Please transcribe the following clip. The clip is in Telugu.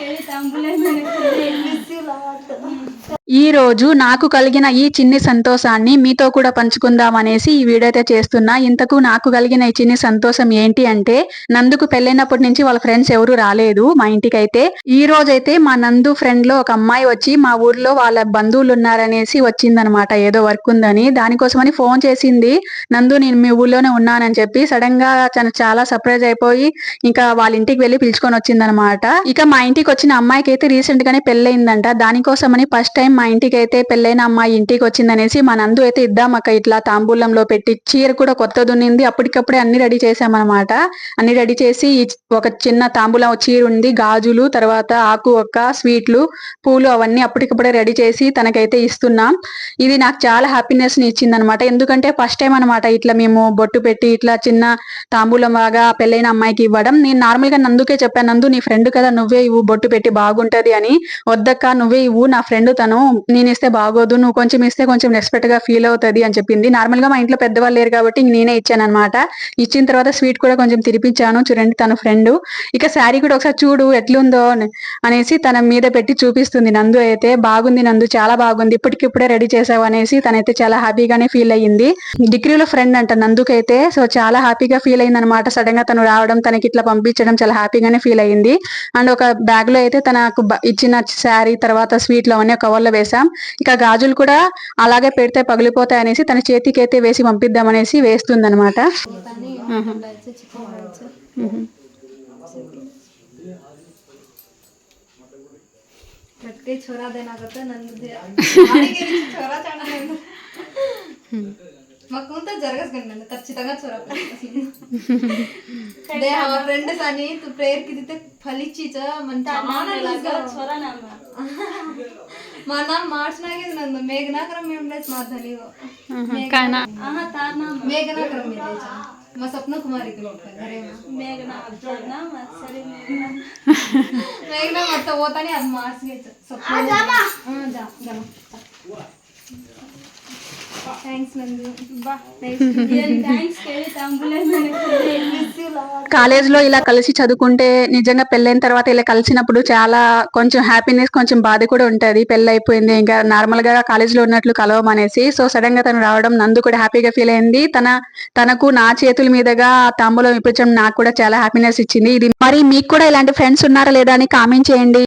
వెళ్ళి తాంబూలం ఈ రోజు నాకు కలిగిన ఈ చిన్ని సంతోషాన్ని మీతో కూడా పంచుకుందాం అనేసి ఈ వీడియో అయితే చేస్తున్నా. ఇంతకు నాకు కలిగిన ఈ చిన్ని సంతోషం ఏంటి అంటే నందుకు పెళ్ళైనప్పటి నుంచి వాళ్ళ ఫ్రెండ్స్ ఎవరు రాలేదు మా ఇంటికి అయితే ఈ రోజైతే మా నందు ఫ్రెండ్లో ఒక అమ్మాయి వచ్చి మా ఊర్లో వాళ్ళ బంధువులు ఉన్నారనేసి వచ్చిందనమాట. ఏదో వర్క్ ఉందని. దానికోసమని ఫోన్ చేసింది. నందు నేను మీ ఊర్లోనే ఉన్నానని చెప్పి సడన్గా తను చాలా సర్ప్రైజ్ అయిపోయి ఇంకా వాళ్ళ ఇంటికి వెళ్ళి పిలుచుకొని వచ్చిందనమాట. ఇక మా ఇంటికి వచ్చిన అమ్మాయికి అయితే రీసెంట్ గానే పెళ్ళయిందంట. దానికోసమని ఫస్ట్ టైం మా ఇంటికి అయితే పెళ్ళైన అమ్మాయి ఇంటికి వచ్చిందనేసి మా నందు అయితే ఇద్దాం అక్క ఇట్లా తాంబూలంలో పెట్టి చీర కూడా కొత్త దున్నింది అప్పటికప్పుడే అన్ని రెడీ చేసామన్నమాట అన్ని రెడీ చేసి ఒక చిన్న తాంబూలం చీర ఉంది గాజులు తర్వాత ఆకు ఒక్క స్వీట్లు పూలు అవన్నీ అప్పటికప్పుడే రెడీ చేసి తనకైతే ఇస్తున్నాం. ఇది నాకు చాలా హ్యాపీనెస్ని ఇచ్చింది అనమాట ఎందుకంటే ఫస్ట్ టైం అనమాట ఇట్లా మేము బొట్టు పెట్టి ఇట్లా చిన్న తాంబూలం లాగా పెళ్ళైన అమ్మాయికి ఇవ్వడం. నేను నార్మల్గా నందుకే చెప్పాను నందు నీ ఫ్రెండ్ కదా నువ్వే ఇవ్వు బొట్టు పెట్టి బాగుంటది అని. వద్దక్క నువ్వే ఇవ్వు నా ఫ్రెండ్ తను నేను ఇస్తే బాగోదు నువ్వు కొంచెం ఇస్తే కొంచెం రెస్పెక్ట్గా ఫీల్ అవుతది అని చెప్పింది. నార్మల్గా మా ఇంట్లో పెద్దవాళ్ళు లేరు కాబట్టి నేనే ఇచ్చాను అనమాట ఇచ్చిన తర్వాత స్వీట్ కూడా కొంచెం తినిపించాను. చూడండి తన ఫ్రెండ్ ఇక శారీ కూడా ఒకసారి చూడు ఎట్లుందో అని- అనేసి తన మీద పెట్టి చూపిస్తుంది నందు అయితే. బాగుంది నందు చాలా బాగుంది ఇప్పటికిప్పుడే రెడీ చేసావు అనేసి తనైతే చాలా హ్యాపీగానే ఫీల్ అయ్యింది. డిగ్రీలో ఫ్రెండ్ అంట నందుకైతే. సో చాలా హ్యాపీగా ఫీల్ అయింది అనమాట సడన్గా తను రావడం తనకి ఇట్లా పంపించడం చాలా హ్యాపీగానే ఫీల్ అయ్యింది. అండ్ ఒక బ్యాగ్లో అయితే తనకు ఇచ్చిన శారీ తర్వాత స్వీట్లు అవన్నీ కవర్లో వేశాం. ఇంకా గాజులు కూడా అలాగే పెడితే పగిలిపోతాయి అనేసి తన చేతికైతే వేసి పంపిద్దామనేసి వేస్తుంది అనమాట ఫలిచ్చి జరగదు ఫ్రెండ్ నందు మేఘనాకరం మేము ప్లేస్ మాధని కానా? మేఘనాకరం మీద మా స్వప్న కుమారి మేఘనా మేఘనా మొత్త పోతానే అది మార్చి థ్యాంక్స్ నందు. బా థ్యాంక్స్ కేಳಿ తాంబూలం కాలేజ్లో ఇలా కలిసి చదువుకుంటే నిజంగా పెళ్ళైన తర్వాత ఇలా కలిసినప్పుడు చాలా కొంచెం హ్యాపీనెస్ కొంచెం బాధ కూడా ఉంటది. పెళ్ళి అయిపోయింది ఇంకా నార్మల్గా కాలేజ్లో ఉన్నట్లు కలవం అనేసి. సో సడన్గా తను రావడం నందు కూడా హ్యాపీగా ఫీల్ అయింది. తన తనకు నా చేతుల మీదుగా తాంబూలం ఇప్పించడం నాకు కూడా చాలా హ్యాపీనెస్ ఇచ్చింది. ఇది మరి మీకు కూడా ఇలాంటి ఫ్రెండ్స్ ఉన్నారా లేదా అని కామెంట్ చేయండి.